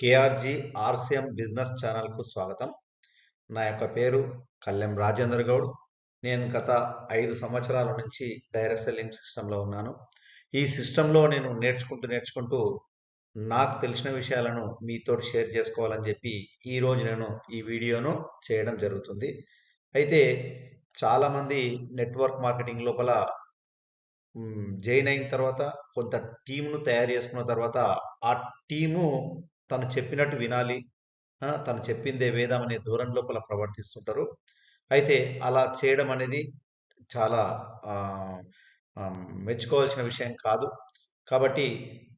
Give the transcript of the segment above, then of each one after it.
KRG RCM business ఛానల్కు స్వాగతం. నా యొక్క పేరు కళ్యాం రాజేందర్ గౌడ్. నేను గత ఐదు సంవత్సరాల నుంచి డైరెక్ట్ సెల్లింగ్ సిస్టంలో ఉన్నాను. ఈ సిస్టంలో నేను నేర్చుకుంటూ నేర్చుకుంటూ నాకు తెలిసిన విషయాలను మీతో షేర్ చేసుకోవాలని చెప్పి ఈరోజు నేను ఈ వీడియోను చేయడం జరుగుతుంది. అయితే చాలామంది నెట్వర్క్ మార్కెటింగ్ లోపల జాయిన్ అయిన తర్వాత కొంత టీంను తయారు చేసుకున్న తర్వాత ఆ టీము తను చెప్పినట్టు వినాలి. తను చెప్పిందే వేదం అనే దూరం లోపల ప్రవర్తిస్తుంటారు. అయితే అలా చేయడం అనేది చాలా మెచ్చుకోవాల్సిన విషయం కాదు. కాబట్టి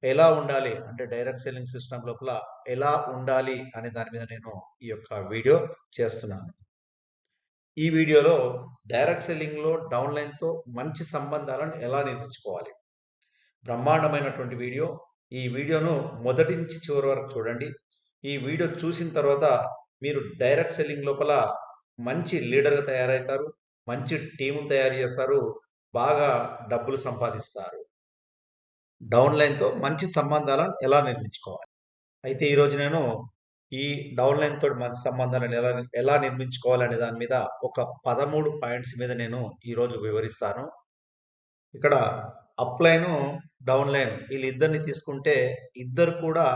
ఎలా ఉండాలి? అంటే డైరెక్ట్ సెల్లింగ్ సిస్టమ్ లోపల ఎలా ఉండాలి అనే దాని మీద నేను ఈ యొక్క వీడియో చేస్తున్నాను. ఈ వీడియోలో డైరెక్ట్ సెల్లింగ్లో డౌన్లైన్తో మంచి సంబంధాలను ఎలా నిర్మించుకోవాలి? బ్రహ్మాండమైనటువంటి వీడియో ఈ వీడియోను మొదటి నుంచి చివరి వరకు చూడండి. ఈ వీడియో చూసిన తర్వాత మీరు డైరెక్ట్ సెల్లింగ్ లోపల మంచి లీడర్గా తయారవుతారు మంచి టీము తయారు చేస్తారు బాగా డబ్బులు సంపాదిస్తారు. డౌన్లైన్తో మంచి సంబంధాలను ఎలా నిర్మించుకోవాలి? అయితే ఈరోజు నేను ఈ డౌన్లైన్ తోటి మంచి సంబంధాలను ఎలా ఎలా నిర్మించుకోవాలి అనే దాని మీద ఒక పదమూడు పాయింట్స్ మీద నేను ఈరోజు వివరిస్తాను. ఇక్కడ అప్లైన్ డౌన్లైన్ వీళ్ళిద్దరిని తీసుకుంటే ఇద్దరు కూడా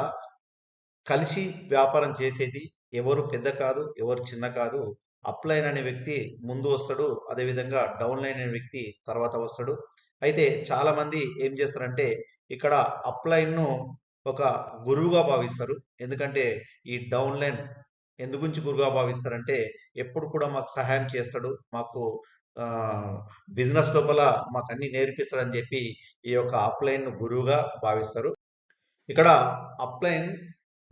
కలిసి వ్యాపారం చేసేది. ఎవరు పెద్ద కాదు ఎవరు చిన్న కాదు. అప్లైన్ అనే వ్యక్తి ముందు వస్తాడు అదేవిధంగా డౌన్లైన్ అనే వ్యక్తి తర్వాత వస్తాడు. అయితే చాలా మంది ఏం చేస్తారంటే ఇక్కడ అప్లైన్ను ఒక గురువుగా భావిస్తారు. ఎందుకంటే ఈ డౌన్లైన్ ఎందు గురించి గురువుగా భావిస్తారంటే ఎప్పుడు కూడా మాకు సహాయం చేస్తాడు మాకు బిజినెస్ లోపల మాకు అన్ని నేర్పిస్తాడని చెప్పి ఈ యొక్క అప్లైన్ గురువుగా భావిస్తారు. ఇక్కడ అప్లైన్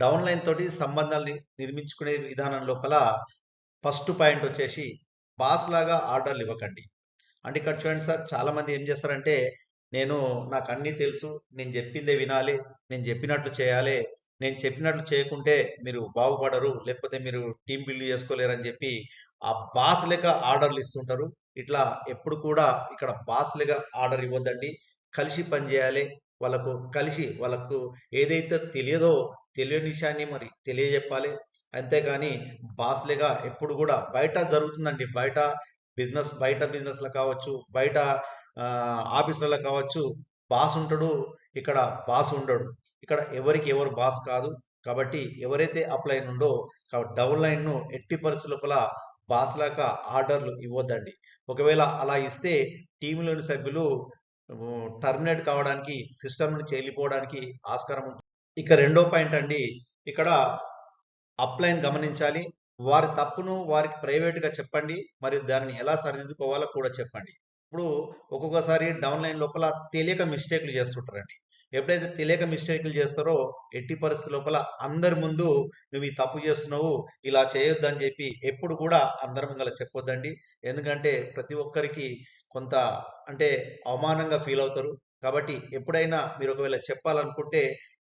డౌన్లైన్ తోటి సంబంధాలు నిర్మించుకునే విధానం లోపల ఫస్ట్ పాయింట్ వచ్చేసి బాస్ లాగా ఆర్డర్లు ఇవ్వకండి. అంటే ఇక్కడ చూడండి సార్ చాలా మంది ఏం చేస్తారంటే నేను నాకు అన్నీ తెలుసు నేను చెప్పిందే వినాలి నేను చెప్పినట్లు చేయాలి నేను చెప్పినట్లు చేయకుంటే మీరు బాగుపడరు లేకపోతే మీరు టీం బిల్డ్ చేసుకోలేరని చెప్పి ఆ బాస్ లెక్క ఆర్డర్లు ఇస్తుంటారు. ఇట్లా ఎప్పుడు కూడా ఇక్కడ బాస్ ఆర్డర్ ఇవ్వద్దండి. కలిసి పనిచేయాలి వాళ్ళకు కలిసి వాళ్ళకు ఏదైతే తెలియదో తెలియని విషయాన్ని మరి తెలియజెప్పాలి. అంతేకాని బాస్లుగా ఎప్పుడు కూడా బయట జరుగుతుందండి. బయట బిజినెస్ బయట బిజినెస్లో కావచ్చు బయట ఆఫీసులలో కావచ్చు బాస్ ఉంటాడు. ఇక్కడ బాస్ ఉండడు. ఇక్కడ ఎవరికి ఎవరు బాస్ కాదు. కాబట్టి ఎవరైతే అప్లైన్ ఉందో డౌన్ లైన్ను ఎట్టి పరిస్థితుల లోపల ఆర్డర్లు ఇవ్వద్దండి. ఒకవేళ అలా ఇస్తే టీంలోని సభ్యులు టర్మినేట్ కావడానికి సిస్టమ్ నుంచి వెళ్ళిపోవడానికి ఆస్కారం ఉంటుంది. ఇక రెండో పాయింట్ అండి ఇక్కడ అప్లైన్ గమనించాలి. వారి తప్పును వారికి ప్రైవేట్గా చెప్పండి మరియు దానిని ఎలా సరిదిద్దుకోవాలో కూడా చెప్పండి. ఇప్పుడు ఒక్కొక్కసారి డౌన్ లైన్ లోపల తెలియక మిస్టేక్లు చేస్తుంటారండి. ఎప్పుడైతే తెలియక మిస్టేక్లు చేస్తారో ఎట్టి పరిస్థితి లోపల అందరి ముందు నువ్వు ఈ తప్పు చేస్తున్నావు ఇలా చేయొద్దని చెప్పి ఎప్పుడు కూడా అందరం గల చెప్పొద్దండి. ఎందుకంటే ప్రతి ఒక్కరికి కొంత అంటే అవమానంగా ఫీల్ అవుతారు. కాబట్టి ఎప్పుడైనా మీరు ఒకవేళ చెప్పాలనుకుంటే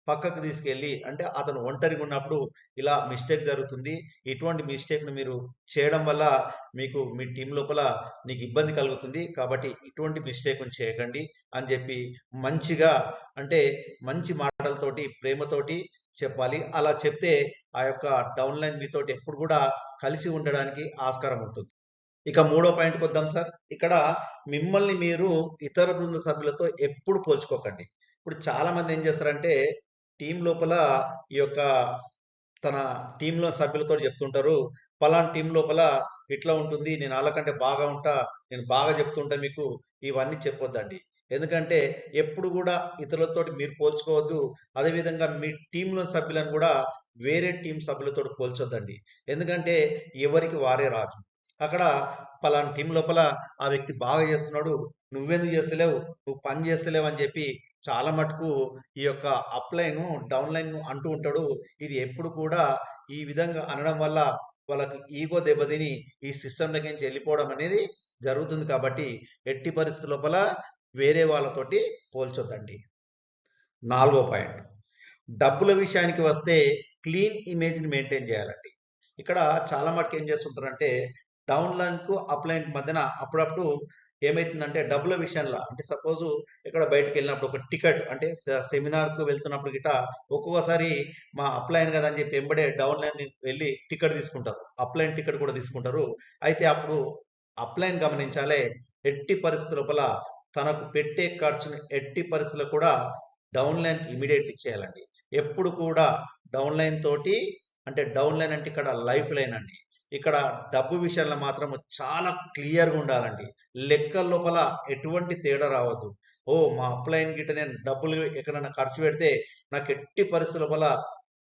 పక్కకు తీసుకెళ్ళి అంటే అతను ఒంటరిగా ఉన్నప్పుడు ఇలా మిస్టేక్ జరుగుతుంది. ఇటువంటి మిస్టేక్ను మీరు చేయడం వల్ల మీకు మీ టీం లోపల నీకు ఇబ్బంది కలుగుతుంది. కాబట్టి ఇటువంటి మిస్టేక్ను చేయకండి అని చెప్పి మంచిగా అంటే మంచి మాటలతోటి ప్రేమతోటి చెప్పాలి. అలా చెప్తే ఆ యొక్క డౌన్లైన్ మీతోటి ఎప్పుడు కూడా కలిసి ఉండడానికి ఆస్కారం ఉంటుంది. ఇక మూడో పాయింట్కి వద్దాం సార్. ఇక్కడ మిమ్మల్ని మీరు ఇతర బృంద సభ్యులతో ఎప్పుడు పోల్చుకోకండి. ఇప్పుడు చాలా మంది ఏం చేస్తారంటే టీం లోపల ఈ యొక్క తన టీంలో సభ్యులతో చెప్తుంటారు పలానా టీం లోపల ఇట్లా ఉంటుంది నేను వాళ్ళకంటే బాగా ఉంటా నేను బాగా చెప్తుంటా మీకు ఇవన్నీ చెప్పొద్దండి. ఎందుకంటే ఎప్పుడు కూడా ఇతరులతో మీరు పోల్చుకోవద్దు అదేవిధంగా మీ టీంలో సభ్యులను కూడా వేరే టీం సభ్యులతో పోల్చొద్దండి. ఎందుకంటే ఎవరికి వారే రాజు. అక్కడ పలానా టీం లోపల ఆ వ్యక్తి బాగా చేస్తున్నాడు నువ్వెందుకు చేస్తలేవు? నువ్వు పని చేస్తలేవు అని చెప్పి చాలా మటుకు ఈ యొక్క అప్లైన్ డౌన్లైన్ అంటూ ఉంటాడు. ఇది ఎప్పుడు కూడా ఈ విధంగా అనడం వల్ల వాళ్ళకి ఈగో దెబ్బతిని ఈ సిస్టంలోకి నుంచి వెళ్ళిపోవడం అనేది జరుగుతుంది కాబట్టి ఎట్టి పరిస్థితి లోపల వేరే వాళ్ళతోటి పోల్చొద్దండి. నాలుగో పాయింట్. డబ్బుల విషయానికి వస్తే క్లీన్ ఇమేజ్ని మెయింటైన్ చేయాలండి. ఇక్కడ చాలా మటుకు ఏం చేస్తుంటారంటే డౌన్లైన్కు అప్లైన్ మధ్యన అప్పుడప్పుడు ఏమైతుందంటే డబ్బుల విషయంలో అంటే సపోజ్ ఇక్కడ బయటకు వెళ్ళినప్పుడు ఒక టికెట్ అంటే సెమినార్కు వెళ్తున్నప్పుడు గిట ఒక్కొక్కసారి మా అప్లైన్ కదా అని చెప్పి వెంబడే డౌన్లైన్ వెళ్ళి టికెట్ తీసుకుంటారు. అప్లైన్ టికెట్ కూడా తీసుకుంటారు. అయితే అప్పుడు అప్లైన్ గమనించాలే ఎట్టి పరిస్థితుల లోపల తనకు పెట్టే ఖర్చును ఎట్టి పరిస్థితుల్లో కూడా డౌన్లైన్ ఇమీడియట్లీ చేయాలండి ఎప్పుడు కూడా డౌన్లైన్ తోటి అంటే డౌన్ లైన్ అంటే ఇక్కడ లైఫ్ లైన్ అండి. ఇక్కడ డబ్బు విషయంలో మాత్రం చాలా క్లియర్గా ఉండాలండి. లెక్కల లోపల ఎటువంటి తేడా రావద్దు. ఓ మా అప్లైన్ గిట్ట నేను డబ్బులు ఎక్కడైనా ఖర్చు పెడితే నాకు ఎట్టి పరిస్థితుల వల్ల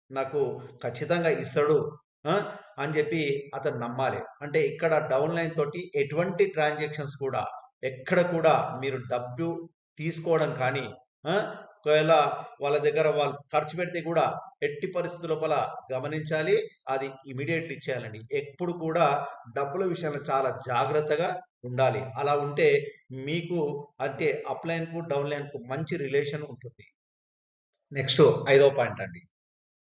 నాకు ఖచ్చితంగా ఇస్తాడు అని చెప్పి అతను నమ్మాలి. అంటే ఇక్కడ డౌన్ లైన్ తోటి ఎటువంటి ట్రాన్సాక్షన్స్ కూడా ఎక్కడ కూడా మీరు డబ్బు తీసుకోవడం కానీ ఒకవేళ వాళ్ళ దగ్గర వాళ్ళు ఖర్చు పెడితే కూడా ఎట్టి పరిస్థితి లోపల గమనించాలి. అది ఇమీడియట్లీ ఇచ్చేయాలండి. ఎప్పుడు కూడా డబ్బుల విషయంలో చాలా జాగ్రత్తగా ఉండాలి. అలా ఉంటే మీకు అంటే అప్లైన్కు డౌన్ లైన్కు మంచి రిలేషన్ ఉంటుంది. నెక్స్ట్ ఐదో పాయింట్ అండి.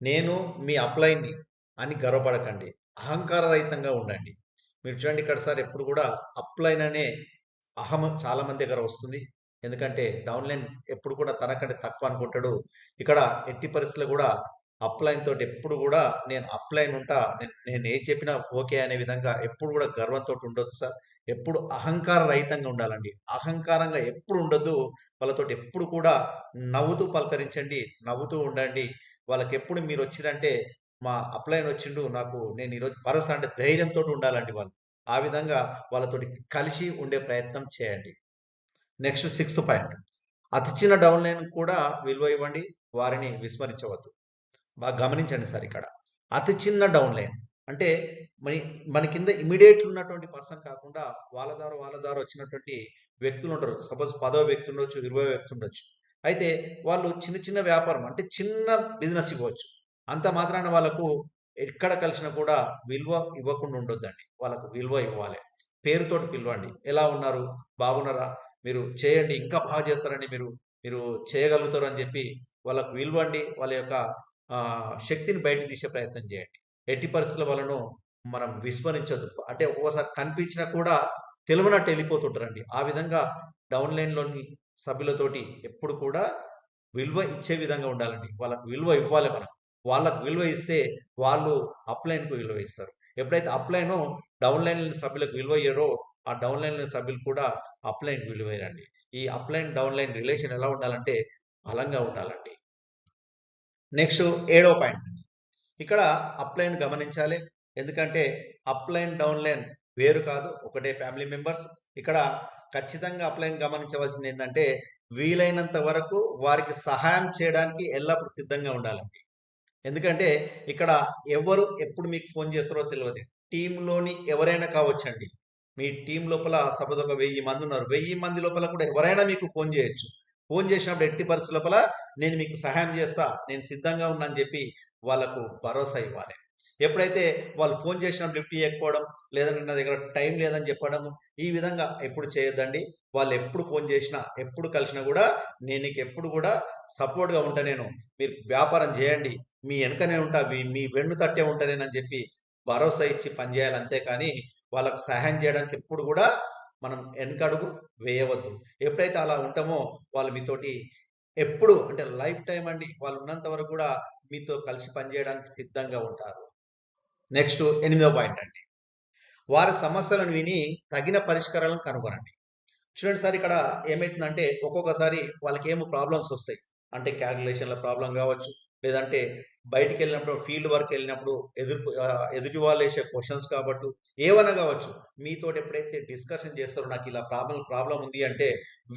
నేను మీ అప్లైన్ని అని గర్వపడకండి. అహంకార రహితంగా ఉండండి. మీరు చూడండి ఇక్కడ సార్ ఎప్పుడు కూడా అప్లైన్ అనే అహం చాలా మంది దగ్గర వస్తుంది. ఎందుకంటే డౌన్లైన్ ఎప్పుడు కూడా తనకంటే తక్కువ అనుకుంటాడు. ఇక్కడ ఎట్టి పరిస్థితుల్లో కూడా అప్లైన్ తోటి ఎప్పుడు కూడా నేను అప్లైన్ ఉంటా నేను నేను ఏం చెప్పినా ఓకే అనే విధంగా ఎప్పుడు కూడా గర్వంతో ఉండొద్దు సార్. ఎప్పుడు అహంకార రహితంగా ఉండాలండి. అహంకారంగా ఎప్పుడు ఉండొద్దు. వాళ్ళతోటి ఎప్పుడు కూడా నవ్వుతూ పలకరించండి నవ్వుతూ ఉండండి. వాళ్ళకి ఎప్పుడు మీరు వచ్చిరంటే మా అప్లైన్ వచ్చిండు నాకు నేను ఈరోజు భరోసా అంటే ధైర్యంతో ఉండాలండి వాళ్ళు. ఆ విధంగా వాళ్ళతోటి కలిసి ఉండే ప్రయత్నం చేయండి. Next sixth point. అతి చిన్న డౌన్ లైన్ కూడా విలువ ఇవ్వండి వారిని విస్మరించవద్దు. బాగా గమనించండి సార్ ఇక్కడ. అతి చిన్న డౌన్ లైన్. అంటే మన మన కింద ఇమీడియట్ ఉన్నటువంటి పర్సన్ కాకుండా వాళ్ళ ద్వారా వాళ్ళ ద్వారా వచ్చినటువంటి వ్యక్తులు ఉంటారు సపోజ్ పదో వ్యక్తి ఉండొచ్చు ఇరవై వ్యక్తి ఉండొచ్చు. అయితే వాళ్ళు చిన్న చిన్న వ్యాపారం అంటే చిన్న బిజినెస్ ఇవ్వచ్చు. అంత మాత్రాన వాళ్ళకు ఎక్కడ కలిసినా కూడా విలువ ఇవ్వకుండా ఉండొద్దండి. వాళ్ళకు విలువ ఇవ్వాలి. పేరుతోటి పిలవండి. ఎలా ఉన్నారు? బాగున్నారా? మీరు చేయండి ఇంకా బాగా చేస్తారండి మీరు మీరు చేయగలుగుతారు అని చెప్పి వాళ్ళకు విలువండి వాళ్ళ యొక్క శక్తిని బయటకు తీసే ప్రయత్నం చేయండి. ఎట్టి పరిస్థితుల వలన మనం విస్మరించదు. అంటే ఒక్కోసారి కనిపించినా కూడా తెలివినట్టు వెళ్ళిపోతుంటారండి. ఆ విధంగా డౌన్ లైన్లోని సభ్యులతోటి ఎప్పుడు కూడా విలువ ఇచ్చే విధంగా ఉండాలండి. వాళ్ళకు విలువ ఇవ్వాలి మనం. వాళ్ళకు విలువ ఇస్తే వాళ్ళు అప్లైన్కు విలువ ఇస్తారు. ఎప్పుడైతే అప్లైన్ డౌన్ లైన్ సభ్యులకు విలువ ఇయ్యారో ఆ డౌన్ లైన్ సభ్యులు కూడా అప్లైన్ విలువైనండి ఈ అప్లైన్ డౌన్ లైన్ రిలేషన్ ఎలా ఉండాలంటే బలంగా ఉండాలండి. నెక్స్ట్ ఏడో పాయింట్ ఇక్కడ అప్లైన్ గమనించాలి. ఎందుకంటే అప్లైన్ డౌన్ లైన్ వేరు కాదు ఒకటే ఫ్యామిలీ మెంబర్స్ ఇక్కడ ఖచ్చితంగా అప్లైన్ గమనించవలసింది ఏంటంటే వీలైనంత వరకు వారికి సహాయం చేయడానికి ఎల్లప్పుడూ సిద్ధంగా ఉండాలండి. ఎందుకంటే ఇక్కడ ఎవరు ఎప్పుడు మీకు ఫోన్ చేస్తారో తెలియదు. టీంలోని ఎవరైనా కావచ్చండి. మీ టీం లోపల సపోజ్ ఒక వెయ్యి మంది ఉన్నారు. వెయ్యి మంది లోపల కూడా ఎవరైనా మీకు ఫోన్ చేయొచ్చు. ఫోన్ చేసినప్పుడు ఎట్టి పరిస్థితుల లోపల నేను మీకు సహాయం చేస్తా నేను సిద్ధంగా ఉన్నా అని చెప్పి వాళ్ళకు భరోసా ఇవ్వాలి. ఎప్పుడైతే వాళ్ళు ఫోన్ చేసినప్పుడు లిఫ్ట్ చేయకపోవడం లేదంటే నా దగ్గర టైం లేదని చెప్పడం ఈ విధంగా ఎప్పుడు చేయొద్దండి. వాళ్ళు ఎప్పుడు ఫోన్ చేసినా ఎప్పుడు కలిసినా కూడా నేను నీకు ఎప్పుడు కూడా సపోర్ట్గా ఉంటా నేను మీరు వ్యాపారం చేయండి. మీ వెనుకనే ఉంటా మీ మీ వెన్ను తట్టే ఉంటానేనని చెప్పి భరోసా ఇచ్చి పనిచేయాలి అంతేకాని వాళ్ళకు సహాయం చేయడానికి ఎప్పుడు కూడా మనం వెనకడుగు వేయవద్దు. ఎప్పుడైతే అలా ఉంటామో వాళ్ళు మీతోటి ఎప్పుడు అంటే లైఫ్ టైం అండి. వాళ్ళు ఉన్నంత వరకు కూడా మీతో కలిసి పనిచేయడానికి సిద్ధంగా ఉంటారు. నెక్స్ట్ ఎనిమిదో పాయింట్ అండి. వారి సమస్యలను విని తగిన పరిష్కారాలను కనుగొనండి. చూడండి సార్ ఇక్కడ ఏమైతుందంటే ఒక్కొక్కసారి వాళ్ళకి ఏమో ప్రాబ్లమ్స్ వస్తాయి. అంటే క్యాల్కులేషన్ల ప్రాబ్లం కావచ్చు లేదంటే బయటికి వెళ్ళినప్పుడు ఫీల్డ్ వర్క్ వెళ్ళినప్పుడు ఎదురు ఎదుటి వాళ్ళు వేసే క్వశ్చన్స్ కాబట్టి ఏమైనా కావచ్చు. మీతో ఎప్పుడైతే డిస్కషన్ చేస్తారో నాకు ఇలా ప్రాబ్లం ప్రాబ్లం ఉంది అంటే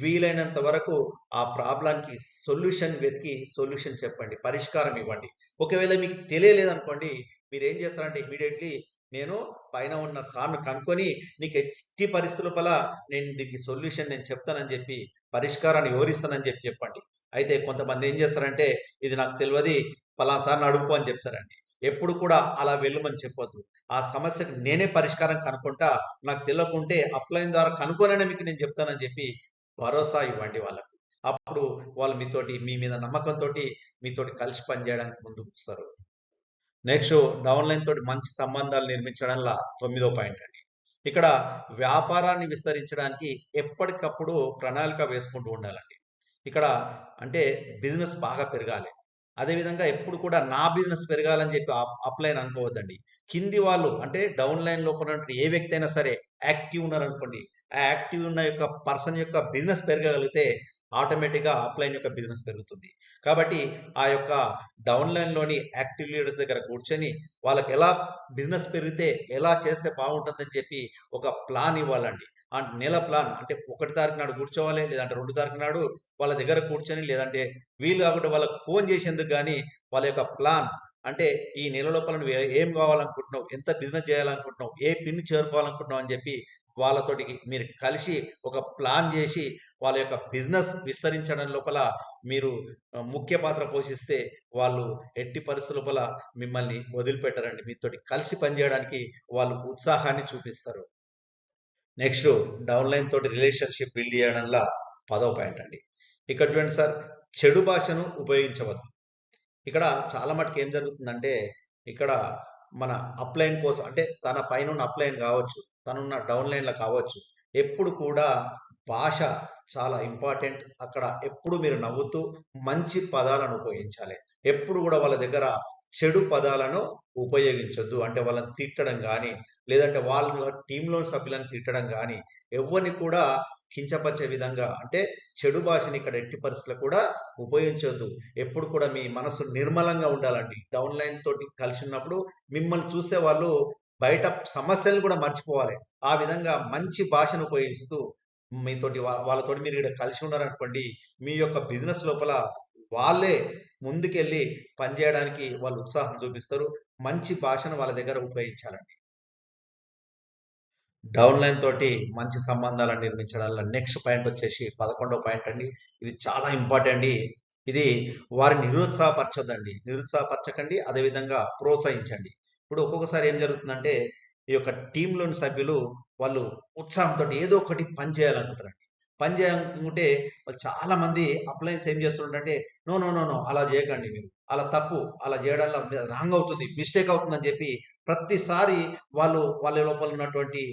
వీలైనంత వరకు ఆ ప్రాబ్లంకి సొల్యూషన్ వెతికి సొల్యూషన్ చెప్పండి పరిష్కారం ఇవ్వండి. ఒకవేళ మీకు తెలియలేదనుకోండి మీరు ఏం చేస్తారంటే ఇమీడియట్లీ నేను పైన ఉన్న సార్ను కనుక్కొని నీకు ఎట్టి పరిస్థితుల పల నేను దీనికి సొల్యూషన్ నేను చెప్తానని చెప్పి పరిష్కారాన్ని వివరిస్తానని చెప్పి చెప్పండి. అయితే కొంతమంది ఏం చేస్తారంటే ఇది నాకు తెలియదు పలానా సార్ని అని చెప్తారండి. ఎప్పుడు కూడా అలా వెళ్ళమని చెప్పొద్దు. ఆ సమస్యకు నేనే పరిష్కారం కనుక్కుంటా నాకు తెలియకుంటే అప్లైన్ ద్వారా కనుక్కోననే మీకు నేను చెప్తానని చెప్పి భరోసా ఇవ్వండి వాళ్ళకు. అప్పుడు వాళ్ళు మీతోటి మీ మీద నమ్మకంతో మీతోటి కలిసి పనిచేయడానికి ముందుకు వస్తారు. నెక్స్ట్ డౌన్లైన్ తోటి మంచి సంబంధాలు నిర్మించడంలో తొమ్మిదో పాయింట్ అండి. ఇక్కడ వ్యాపారాన్ని విస్తరించడానికి ఎప్పటికప్పుడు ప్రణాళిక వేసుకుంటూ ఉండాలండి. ఇక్కడ అంటే బిజినెస్ బాగా పెరగాలి. అదేవిధంగా ఎప్పుడు కూడా నా బిజినెస్ పెరగాలని చెప్పి అప్లైన్ అనుకోవద్దండి. కింది వాళ్ళు అంటే డౌన్ లైన్ ఉన్నటువంటి ఏ వ్యక్తి అయినా సరే యాక్టివ్ ఉన్నారనుకోండి ఆ యాక్టివ్ ఉన్న యొక్క పర్సన్ యొక్క బిజినెస్ పెరగగలిగితే ఆటోమేటిక్గా అప్లైన్ యొక్క బిజినెస్ పెరుగుతుంది. కాబట్టి ఆ యొక్క డౌన్ లైన్లోని యాక్టివ్ లీడర్స్ దగ్గర కూర్చొని వాళ్ళకి ఎలా బిజినెస్ పెరిగితే ఎలా చేస్తే బాగుంటుందని చెప్పి ఒక ప్లాన్ ఇవ్వాలండి. ఆ నెల ప్లాన్ అంటే ఒకటి తారీఖు నాడు కూర్చోవాలి లేదంటే రెండు తారీఖు నాడు వాళ్ళ దగ్గర కూర్చొని లేదంటే వీలు కాకుండా వాళ్ళకి ఫోన్ చేసేందుకు కానీ వాళ్ళ యొక్క ప్లాన్ అంటే ఈ నెల లోపల నువ్వు ఏం కావాలనుకుంటున్నావు ఎంత బిజినెస్ చేయాలనుకుంటున్నావు ఏ పిన్ చేరుకోవాలనుకుంటున్నావు అని చెప్పి వాళ్ళతోటి మీరు కలిసి ఒక ప్లాన్ చేసి వాళ్ళ యొక్క బిజినెస్ విస్తరించడం లోపల మీరు ముఖ్య పాత్ర పోషిస్తే వాళ్ళు ఎట్టి పరిస్థితుల లోపల మిమ్మల్ని వదిలిపెట్టరండి. మీతోటి కలిసి పనిచేయడానికి వాళ్ళు ఉత్సాహాన్ని చూపిస్తారు. నెక్స్ట్ డౌన్ లైన్ తోటి రిలేషన్షిప్ బిల్డ్ చేయడంలో పదవ పాయింట్ అండి. ఇక్కడ చూడండి సార్ చెడు భాషను ఉపయోగించవద్దు. ఇక్కడ చాలా మటుకు ఏం జరుగుతుందంటే ఇక్కడ మన అప్లైన్ కోసం అంటే తన పైన ఉన్న అప్లైన్ కావచ్చు తనున్న డౌన్ లైన్లో కావచ్చు ఎప్పుడు కూడా భాష చాలా ఇంపార్టెంట్. అక్కడ ఎప్పుడు మీరు నవ్వుతూ మంచి పదాలను ఉపయోగించాలి. ఎప్పుడు కూడా వాళ్ళ దగ్గర చెడు పదాలను ఉపయోగించొద్దు. అంటే వాళ్ళని తిట్టడం కానీ లేదంటే వాళ్ళ టీంలోని సభ్యులను తిట్టడం కానీ ఎవరిని కూడా కించపరిచే విధంగా అంటే చెడు భాషని ఇక్కడ ఎట్టి పరిస్థితుల్లో కూడా ఉపయోగించవద్దు ఎప్పుడు కూడా మీ మనసు నిర్మలంగా ఉండాలండి. డౌన్ లైన్ తోటి కలిసి ఉన్నప్పుడు మిమ్మల్ని చూస్తే వాళ్ళు బయట సమస్యలను కూడా మర్చిపోవాలి. ఆ విధంగా మంచి భాషను ఉపయోగిస్తూ మీతోటి వా- వాళ్ళతోటి మీరు ఇక్కడ కలిసి ఉన్నారనుకోండి మీ యొక్క బిజినెస్ లోపల వాళ్ళే ముందుకెళ్ళి పనిచేయడానికి వాళ్ళు ఉత్సాహం చూపిస్తారు. మంచి భాషను వాళ్ళ దగ్గర ఉపయోగించాలండి. డౌన్ లైన్ తోటి మంచి సంబంధాలను నిర్మించడంలో నెక్స్ట్ పాయింట్ వచ్చేసి పదకొండవ పాయింట్ అండి. ఇది చాలా ఇంపార్టెంట్ అండి. ఇది వారిని నిరుత్సాహపరచొద్దండి. నిరుత్సాహపరచకండి అదేవిధంగా ప్రోత్సహించండి. ఇప్పుడు ఒక్కొక్కసారి ఏం జరుగుతుందంటే ఈ యొక్క టీంలోని సభ్యులు వాళ్ళు ఉత్సాహంతో ఏదో ఒకటి పని చేయాలనుకుంటారండి. పని చేయాలనుకుంటే వాళ్ళు చాలా మంది అప్లయన్స్ ఏం చేస్తుంటారంటే నో నో నో నో అలా చేయకండి మీరు. అలా తప్పు అలా చేయడంలో రాంగ్ అవుతుంది మిస్టేక్ అవుతుందని చెప్పి ప్రతిసారి వాళ్ళు వాళ్ళ లోపల ఉన్నటువంటి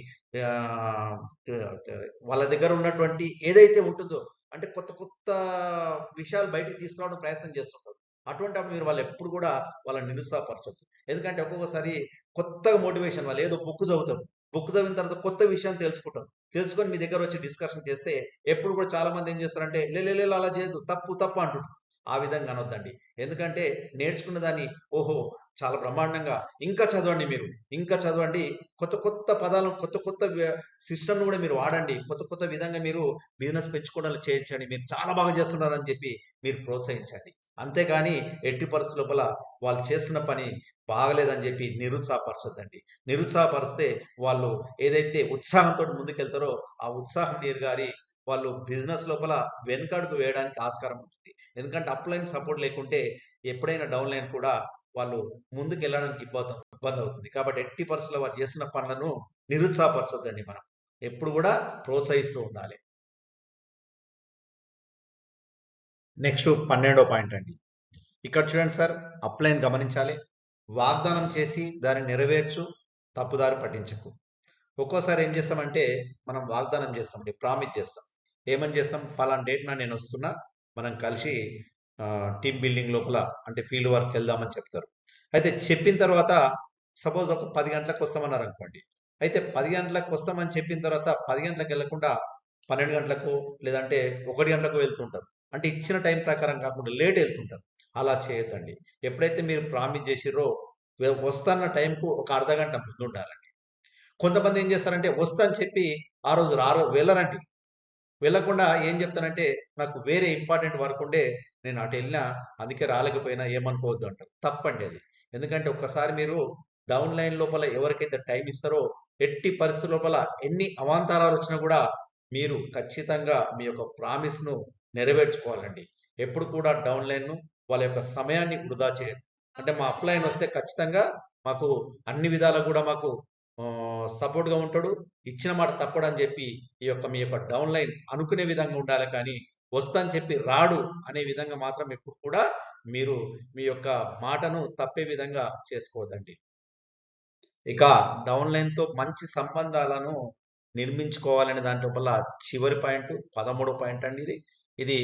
వాళ్ళ దగ్గర ఉన్నటువంటి ఏదైతే ఉంటుందో అంటే కొత్త కొత్త విషయాలు బయటికి తీసుకురావడం ప్రయత్నం చేస్తుంటారు. అటువంటి అప్పుడు మీరు వాళ్ళు ఎప్పుడు కూడా వాళ్ళని నిరుత్సాహపరచొద్దు. ఎందుకంటే ఒక్కొక్కసారి కొత్తగా మోటివేషన్ వాళ్ళు ఏదో బుక్ చదువుతారు. బుక్ చదివిన తర్వాత కొత్త విషయం తెలుసుకుంటారు. తెలుసుకొని మీ దగ్గర వచ్చి డిస్కషన్ చేస్తే ఎప్పుడు కూడా చాలా మంది ఏం చేస్తారంటే లే అలా చేయదు తప్పు తప్పు అంటుంటారు. ఆ విధంగా అనొద్దండి. ఎందుకంటే నేర్చుకున్న దాన్ని ఓహో చాలా బ్రహ్మాండంగా. ఇంకా చదవండి మీరు. ఇంకా చదవండి. కొత్త కొత్త పదాలను కొత్త కొత్త సిస్టమ్ కూడా మీరు వాడండి. కొత్త కొత్త విధంగా మీరు బిజినెస్ పెంచుకోవడానికి చేయించండి. మీరు చాలా బాగా చేస్తున్నారని చెప్పి మీరు ప్రోత్సహించండి. అంతేకాని ఎట్టి పరిస్థితి లోపల వాళ్ళు చేస్తున్న పని బాగలేదని చెప్పి నిరుత్సాహపరచద్దండి. నిరుత్సాహపరిస్తే వాళ్ళు ఏదైతే ఉత్సాహంతో ముందుకెళ్తారో ఆ ఉత్సాహం నీరు గారి వాళ్ళు బిజినెస్ లోపల వెనుకడుగు వేయడానికి ఆస్కారం ఉంటుంది. ఎందుకంటే అప్ లైన్ సపోర్ట్ లేకుంటే ఎప్పుడైనా డౌన్ లైన్ కూడా వాళ్ళు ముందుకు వెళ్ళడానికి ఇబ్బంది ఇబ్బంది అవుతుంది. కాబట్టి ఎట్టి పరిస్థితుల్లో వారు చేసిన పనులను నిరుత్సాహపరచొద్దండి మనం. ఎప్పుడు కూడా ప్రోత్సహిస్తూ ఉండాలి. నెక్స్ట్ పన్నెండో పాయింట్ అండి. ఇక్కడ చూడండి సార్ అప్లైన్ గమనించాలి. వాగ్దానం చేసి దాన్ని నెరవేర్చు తప్పుదారి పట్టించకు. ఒక్కోసారి ఏం చేస్తామంటే మనం వాగ్దానం చేస్తామండి ప్రామిస్ చేస్తాం. ఏమని చేస్తాం? ఫలానా డేట్ నా నేను వస్తున్నా మనం కలిసి టీమ్ బిల్డింగ్ లోపల అంటే ఫీల్డ్ వర్క్ వెళ్దామని చెప్తారు. అయితే చెప్పిన తర్వాత సపోజ్ ఒక పది గంటలకు వస్తామన్నారు అనుకోండి అయితే పది గంటలకు వస్తామని చెప్పిన తర్వాత పది గంటలకు వెళ్ళకుండా పన్నెండు గంటలకు లేదంటే ఒకటి గంటలకు వెళ్తుంటారు. అంటే ఇచ్చిన టైం ప్రకారం కాకుండా లేట్ వెళ్తుంటారు. అలా చేయొద్దండి. ఎప్పుడైతే మీరు ప్రామిస్ చేసిరో వస్తాన్న టైంకు ఒక అర్ధ గంట ముందు ఉండాలండి కొంతమంది ఏం చేస్తారంటే వస్తా అని చెప్పి ఆ రోజు రారు వెళ్ళరండి. వెళ్ళకుండా ఏం చెప్తానంటే నాకు వేరే ఇంపార్టెంట్ వర్క్ ఉండే నేను అటు వెళ్ళినా అందుకే రాలేకపోయినా ఏమనుకోవద్దు అంటారు. తప్పండి అది. ఎందుకంటే ఒక్కసారి మీరు డౌన్ లైన్ లోపల ఎవరికైతే టైం ఇస్తారో ఎట్టి పరిస్థితుల లోపల ఎన్ని అవాంతరాలు వచ్చినా కూడా మీరు ఖచ్చితంగా మీ యొక్క ప్రామిస్ను నెరవేర్చుకోవాలండి. ఎప్పుడు కూడా డౌన్ లైన్ను వాళ్ళ యొక్క సమయాన్ని వృధా చేయదు అంటే మా అప్లైన్ వస్తే ఖచ్చితంగా మాకు అన్ని విధాలు కూడా మాకు సపోర్ట్గా ఉంటాడు ఇచ్చిన మాట తప్పడు అని చెప్పి ఈ యొక్క మీ యొక్క డౌన్ లైన్ అనుకునే విధంగా ఉండాలి కానీ వస్తా అని చెప్పి రాడు అనే విధంగా మాత్రం ఎప్పుడు కూడా మీరు మీ యొక్క మాటను తప్పే విధంగా చేసుకోవద్దండి ఇక డౌన్ లైన్‌తో మంచి సంబంధాలను నిర్మించుకోవాలనే దాని లోపల చివరి పాయింట్ 13 పాయింట్ అండి ఇది. ఇది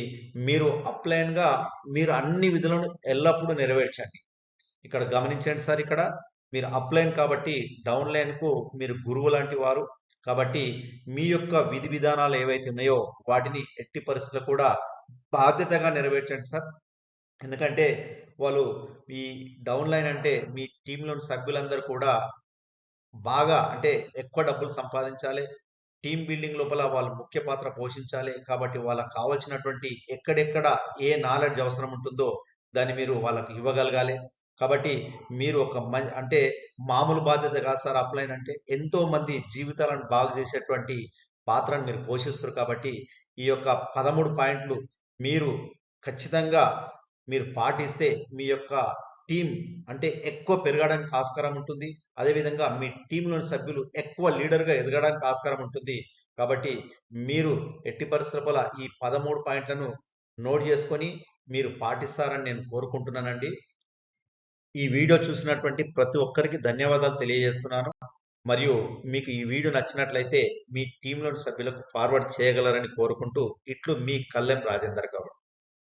మీరు అప్‌లైన్‌గా మీరు అన్ని విధులను ఎల్లప్పుడూ నెరవేర్చండి. ఇక్కడ గమనించండి సార్ ఇక్కడ మీరు అప్‌లైన్ కాబట్టి డౌన్ లైన్‌కు మీరు గురువు లాంటి వారు. కాబట్టి మీ యొక్క విధి విధానాలు ఏవైతే ఉన్నాయో వాటిని ఎట్టి పరిస్థితులు కూడా బాధ్యతగా నెరవేర్చండి సార్. ఎందుకంటే వాళ్ళు ఈ డౌన్ లైన్ అంటే మీ టీంలోని సభ్యులందరూ కూడా బాగా అంటే ఎక్కువ డబ్బులు సంపాదించాలి. టీం బిల్డింగ్ లోపల వాళ్ళు ముఖ్య పాత్ర పోషించాలి. కాబట్టి వాళ్ళకి కావాల్సినటువంటి ఎక్కడెక్కడ ఏ నాలెడ్జ్ అవసరం ఉంటుందో దాన్ని మీరు వాళ్ళకి ఇవ్వగలగాలి. కాబట్టి మీరు ఒక మ అంటే మామూలు బాధ్యత కాదు సార్ అప్‌లైన్ అంటే. ఎంతో మంది జీవితాలను బాగు చేసేటువంటి పాత్రను మీరు పోషిస్తారు కాబట్టి ఈ యొక్క 13 పాయింట్లు మీరు ఖచ్చితంగా మీరు పాటిస్తే మీ యొక్క టీం అంటే ఎక్కువ పెరగడానికి ఆస్కారం ఉంటుంది. అదేవిధంగా మీ టీంలోని సభ్యులు ఎక్కువ లీడర్‌గా ఎదగడానికి ఆస్కారం ఉంటుంది. కాబట్టి మీరు ఎట్టి పరిస్థితుల ఈ 13 పాయింట్లను నోట్ చేసుకొని మీరు పాటిస్తారని నేను కోరుకుంటున్నానండి. ఈ వీడియో చూసినటువంటి ప్రతి ఒక్కరికి ధన్యవాదాలు తెలియజేస్తున్నాను. మరియు మీకు ఈ వీడియో నచ్చినట్లయితే మీ టీంలోని సభ్యులకు ఫార్వర్డ్ చేయగలరని కోరుకుంటూ ఇట్లు మీ కల్లెం రాజేందర్ గౌడ్.